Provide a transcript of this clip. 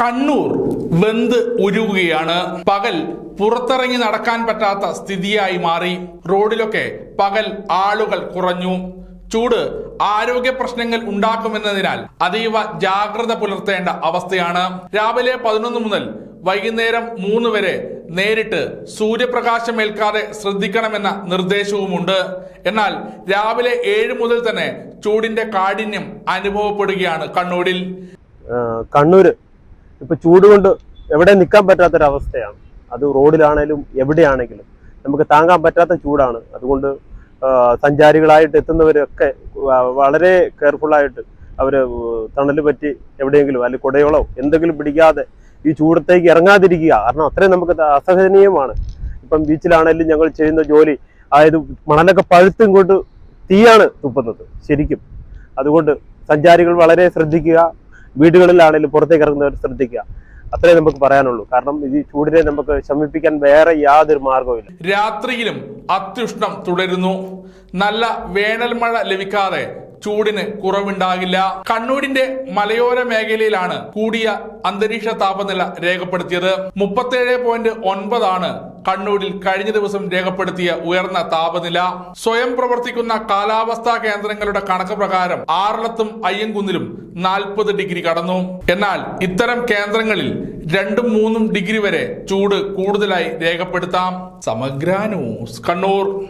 കണ്ണൂർ വെന്ത് ഉരുകുകയാണ്. പകൽ പുറത്തിറങ്ങി നടക്കാൻ പറ്റാത്ത സ്ഥിതിയായി മാറി. റോഡിലൊക്കെ പകൽ ആളുകൾ കുറഞ്ഞു. ചൂട് ആരോഗ്യ പ്രശ്നങ്ങൾ ഉണ്ടാക്കുമെന്നതിനാൽ അതീവ ജാഗ്രത പുലർത്തേണ്ട അവസ്ഥയാണ്. രാവിലെ പതിനൊന്ന് മുതൽ വൈകുന്നേരം മൂന്ന് വരെ നേരിട്ട് സൂര്യപ്രകാശം ഏൽക്കാതെ ശ്രദ്ധിക്കണമെന്ന നിർദ്ദേശവുമുണ്ട്. എന്നാൽ രാവിലെ ഏഴ് മുതൽ തന്നെ ചൂടിന്റെ കാഠിന്യം അനുഭവപ്പെടുകയാണ് കണ്ണൂരിൽ. കണ്ണൂര് ഇപ്പൊ ചൂട് കൊണ്ട് എവിടെ നിൽക്കാൻ പറ്റാത്തൊരവസ്ഥയാണ്. അത് റോഡിലാണേലും എവിടെയാണെങ്കിലും നമുക്ക് താങ്ങാൻ പറ്റാത്ത ചൂടാണ്. അതുകൊണ്ട് സഞ്ചാരികളായിട്ട് എത്തുന്നവരൊക്കെ വളരെ കെയർഫുള്ളായിട്ട് അവർ തണൽ പറ്റി എവിടെയെങ്കിലും അല്ലെങ്കിൽ കുടയോളോ എന്തെങ്കിലും പിടിക്കാതെ ഈ ചൂടത്തേക്ക് ഇറങ്ങാതിരിക്കുക. കാരണം അത്രയും നമുക്ക് അസഹനീയമാണ്. ഇപ്പം ബീച്ചിലാണെങ്കിലും ഞങ്ങൾ ചെയ്യുന്ന ജോലി അതായത് മണലൊക്കെ പഴുത്തും കൊണ്ട് തീയാണ് തുപ്പുന്നത് ശരിക്കും. അതുകൊണ്ട് സഞ്ചാരികൾ വളരെ ശ്രദ്ധിക്കുക. വീടുകളിലാണെങ്കിലും പുറത്തേക്ക് ഇറങ്ങുന്നവർ ശ്രദ്ധിക്കുക. അത്രേ നമുക്ക് പറയാനുള്ളൂ. കാരണം ഈ ചൂടിനെ നമുക്ക് ശമിപ്പിക്കാൻ വേറെ യാതൊരു മാർഗവുമില്ല. രാത്രിയിലും അത്യുഷ്ണം തുടരുന്നു. നല്ല വേനൽ മഴ ലഭിക്കാതെ ചൂടിന് കുറവുണ്ടാകില്ല. കണ്ണൂരിന്റെ മലയോര മേഖലയിലാണ് കൂടിയ അന്തരീക്ഷ താപനില രേഖപ്പെടുത്തിയത്. മുപ്പത്തേഴ് പോയിന്റ് ഒൻപതാണ് കണ്ണൂരിൽ കഴിഞ്ഞ ദിവസം രേഖപ്പെടുത്തിയ ഉയർന്ന താപനില സ്വയം പ്രവർത്തിക്കുന്ന കാലാവസ്ഥാ കേന്ദ്രങ്ങളുടെ കണക്ക് പ്രകാരം ആറളത്തും അയ്യൻകുന്നിലും നാൽപ്പത് ഡിഗ്രി കടന്നു. എന്നാൽ ഇത്തരം കേന്ദ്രങ്ങളിൽ രണ്ടും മൂന്നും ഡിഗ്രി വരെ ചൂട് കൂടുതലായി രേഖപ്പെടുത്താം. സമഗ്ര ന്യൂസ് കണ്ണൂർ.